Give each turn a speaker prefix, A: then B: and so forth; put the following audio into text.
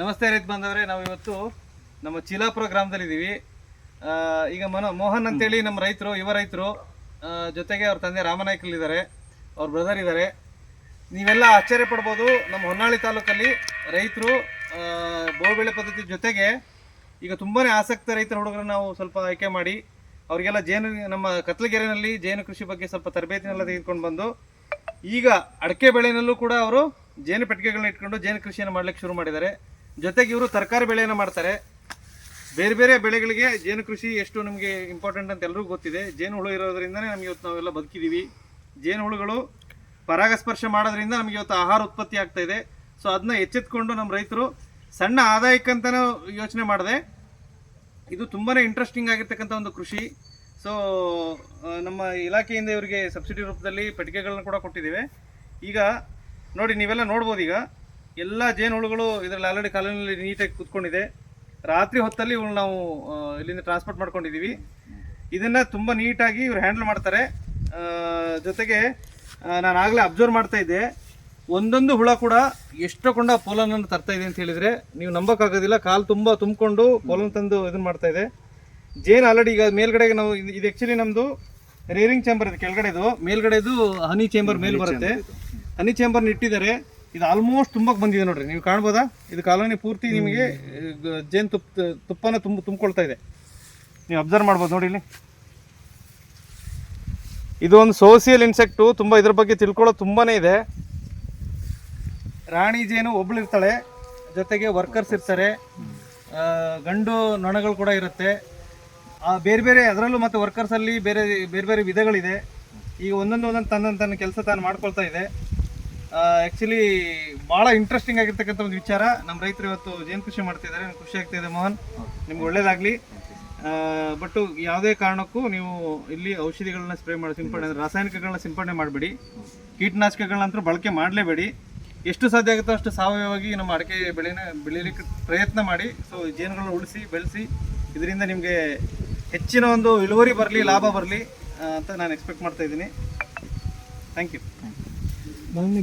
A: ನಮಸ್ತೆ ರೈತ ಬಂದವರೇ ನಾವು ಇವತ್ತು ನಮ್ಮ ಚಿಲಾಪುರ ಗ್ರಾಮದಲ್ಲಿದ್ದೀವಿ. ಈಗ ಮನೋ, ಮೋಹನ್ ಅಂತೇಳಿ ನಮ್ಮ ರೈತರು, ಯುವ ರೈತರು ಜೊತೆಗೆ ಅವ್ರ ತಂದೆ ರಾಮನಾಯ್ಕಲ್ಲಿದ್ದಾರೆ ಅವ್ರ ಬ್ರದರ್ ಇದ್ದಾರೆ. ನೀವೆಲ್ಲ ಆಶ್ಚರ್ಯ ಪಡ್ಬೋದು, ನಮ್ಮ ಹೊನ್ನಾಳಿ ತಾಲೂಕಲ್ಲಿ ರೈತರು ಬಹುಬೆಳೆ ಪದ್ಧತಿ ಜೊತೆಗೆ ಈಗ ತುಂಬಾ ಆಸಕ್ತ ರೈತರ ಹುಡುಗರನ್ನ ನಾವು ಸ್ವಲ್ಪ ಆಯ್ಕೆ ಮಾಡಿ, ಅವರಿಗೆಲ್ಲ ಜೇನು, ನಮ್ಮ ಕತ್ಲಗೆರೆನಲ್ಲಿ ಜೇನು ಕೃಷಿ ಬಗ್ಗೆ ಸ್ವಲ್ಪ ತರಬೇತಿನೆಲ್ಲ ತೆಗೆದುಕೊಂಡು ಬಂದು, ಈಗ ಅಡಕೆ ಬೆಳೆನಲ್ಲೂ ಕೂಡ ಅವರು ಜೇನು ಪೆಟ್ಟಿಗೆಗಳನ್ನ ಇಟ್ಕೊಂಡು ಜೇನು ಕೃಷಿಯನ್ನು ಮಾಡ್ಲಿಕ್ಕೆ ಶುರು ಮಾಡಿದ್ದಾರೆ. ಜೊತೆಗೆ ಇವರು ತರಕಾರಿ ಬೆಳೆಯನ್ನು ಮಾಡ್ತಾರೆ. ಬೇರೆ ಬೇರೆ ಬೆಳೆಗಳಿಗೆ ಜೇನು ಕೃಷಿ ಎಷ್ಟು ನಮಗೆ ಇಂಪಾರ್ಟೆಂಟ್ ಅಂತ ಎಲ್ರಿಗೂ ಗೊತ್ತಿದೆ. ಜೇನು ಹುಳು ಇರೋದ್ರಿಂದನೇ ನಮಗೆ ಇವತ್ತು ನಾವೆಲ್ಲ ಬದುಕಿದ್ದೀವಿ ಜೇನು ಹುಳುಗಳು ಪರಾಗಸ್ಪರ್ಶ ಮಾಡೋದ್ರಿಂದ ನಮಗೆ ಇವತ್ತು ಆಹಾರ ಉತ್ಪತ್ತಿ ಆಗ್ತಾ ಇದೆ. ಸೊ ಅದನ್ನ ಎಚ್ಚೆತ್ಕೊಂಡು ನಮ್ಮ ರೈತರು ಸಣ್ಣ ಆದಾಯಕ್ಕಂತನೂ ಯೋಚನೆ ಮಾಡಿದೆ. ಇದು ತುಂಬಾ ಇಂಟ್ರೆಸ್ಟಿಂಗ್ ಆಗಿರ್ತಕ್ಕಂಥ ಒಂದು ಕೃಷಿ. ಸೊ ನಮ್ಮ ಇಲಾಖೆಯಿಂದ ಇವರಿಗೆ ಸಬ್ಸಿಡಿ ರೂಪದಲ್ಲಿ ಪೆಟ್ಟಿಗೆಗಳನ್ನ ಕೂಡ ಕೊಟ್ಟಿದ್ದೇವೆ. ಈಗ ನೋಡಿ, ನೀವೆಲ್ಲ ನೋಡ್ಬೋದು ಈಗ. ಎಲ್ಲ ಜೇನು ಹುಳುಗಳು ಇದರಲ್ಲಿ ಆಲ್ರೆಡಿ ಕಾಲೋನಿಯಲ್ಲಿ ನೀಟಾಗಿ ಕೂತ್ಕೊಂಡಿದೆ. ರಾತ್ರಿ ಹೊತ್ತಲ್ಲಿ ಇವಳು ನಾವು ಆ, ಇಲ್ಲಿಂದ ಟ್ರಾನ್ಸ್ಪೋರ್ಟ್ ಮಾಡ್ಕೊಂಡಿದ್ದೀವಿ ಇದನ್ನು ತುಂಬ ನೀಟಾಗಿ ಇವ್ರು ಹ್ಯಾಂಡಲ್ ಮಾಡ್ತಾರೆ. ಆ, ಜೊತೆಗೆ ನಾನು ಆಗಲೇ ಅಬ್ಸರ್ವ್ ಮಾಡ್ತಾ ಇದ್ದೆ. ಒಂದೊಂದು ಹುಳ ಕೂಡ ಎಷ್ಟು ಕೊಂಡ ಪೋಲನನ್ನು ತರ್ತಾ ಇದೆ ಅಂತ ಹೇಳಿದ್ರೆ ನೀವು ನಂಬಕ್ಕಾಗೋದಿಲ್ಲ. ಕಾಲು ತುಂಬ ತುಂಬಿಕೊಂಡು ಪೋಲನ್ ತಂದು ಇದನ್ನು ಮಾಡ್ತಾ ಇದೆ. ಜೇನು ಆಲ್ರೆಡಿ ಈಗ ಮೇಲ್ಗಡೆಗೆ ನಾವು ಇದು- ಇದು ಆ್ಯಕ್ಚುಲಿ ನಮ್ಮದು ರೇರಿಂಗ್ ಚೇಂಬರ್ ಇದೆ ಕೆಳಗಡೆದು. ಮೇಲ್ಗಡೆದು ಹನಿ ಚೇಂಬರ್ ಮೇಲೆ ಬರುತ್ತೆ. ಹನಿ ಚೇಂಬರ್ನ ಇಟ್ಟಿದ್ದಾರೆ. ಇದು ಆಲ್ಮೋಸ್ಟ್ ತುಂಬಕ್ಕೆ ಬಂದಿದೆ ನೋಡ್ರಿ. ನೀವು ಕಾಣ್ಬೋದಾ? ಇದು ಕಾಲೋನಿ ಪೂರ್ತಿ ನಿಮಗೆ ಜೇನು ತುಪ್ಪ, ತುಪ್ಪನ ತುಂಬ, ತುಂಬಿಕೊಳ್ತಾ ಇದೆ. ನೀವು ಅಬ್ಸರ್ವ್ ಮಾಡ್ಬೋದು ನೋಡಿ ಇಲ್ಲಿ. ಇದು ಒಂದು ಸೋಸಿಯಲ್ ಇನ್ಸೆಕ್ಟು ತುಂಬ ಇದ್ರ ಬಗ್ಗೆ ತಿಳ್ಕೊಳ್ಳೋದು ತುಂಬಾ ಇದೆ. ರಾಣಿ ಜೇನು ಒಬ್ಳಿರ್ತಾಳೆ ಜೊತೆಗೆ ವರ್ಕರ್ಸ್ ಇರ್ತಾರೆ ಗಂಡು ನೊಣಗಳು ಕೂಡ ಇರುತ್ತೆ. ಬೇರೆ ಬೇರೆ, ಅದರಲ್ಲೂ ಮತ್ತು ವರ್ಕರ್ಸಲ್ಲಿ ಬೇರೆ ಬೇರೆ ಬೇರೆ ವಿಧಗಳಿದೆ. ಈಗ ಒಂದೊಂದು ಒಂದೊಂದು ತನ್ನ ತನ್ನ ಕೆಲಸ ತಾನು ಮಾಡ್ಕೊಳ್ತಾ ಇದೆ. ಆ್ಯಕ್ಚುಲಿ ಭಾಳ ಇಂಟ್ರೆಸ್ಟಿಂಗ್ ಆಗಿರ್ತಕ್ಕಂಥ ಒಂದು ವಿಚಾರ. ನಮ್ಮ ರೈತರು ಇವತ್ತು ಜೇನು ಕೃಷಿ ಮಾಡ್ತಿದ್ದಾರೆ. ನಂಗೆ ಖುಷಿ ಆಗ್ತಿದೆ ಮೋಹನ್. ನಿಮ್ಗೆ ಒಳ್ಳೇದಾಗಲಿ. ಬಟ್ ಯಾವುದೇ ಕಾರಣಕ್ಕೂ ನೀವು ಇಲ್ಲಿ ಔಷಧಿಗಳನ್ನ ಸ್ಪ್ರೇ ಮಾಡಿ, ಸಿಂಪಡಣೆ ರಾಸಾಯನಿಕಗಳನ್ನ ಸಿಂಪಡಣೆ ಮಾಡಬೇಡಿ. ಕೀಟನಾಶಕಗಳನ್ನಂತೂ ಬಳಕೆ ಮಾಡಲೇಬೇಡಿ. ಎಷ್ಟು ಸಾಧ್ಯ ಆಗುತ್ತೋ ಅಷ್ಟು ಸಾವಯವವಾಗಿ ನಮ್ಮ ಅಡಿಕೆ ಬೆಳೆನ ಬೆಳೀಲಿಕ್ಕೆ ಪ್ರಯತ್ನ ಮಾಡಿ. ಸೊ ಜೇನುಗಳನ್ನ ಉಳಿಸಿ, ಬೆಳೆಸಿ, ಇದರಿಂದ ನಿಮಗೆ ಹೆಚ್ಚಿನ ಒಂದು ಇಳುವರಿ ಬರಲಿ, ಲಾಭ ಬರಲಿ ಅಂತ ನಾನು ಎಕ್ಸ್ಪೆಕ್ಟ್ ಮಾಡ್ತಾ ಇದ್ದೀನಿ. ಥ್ಯಾಂಕ್ ಯು നാളെ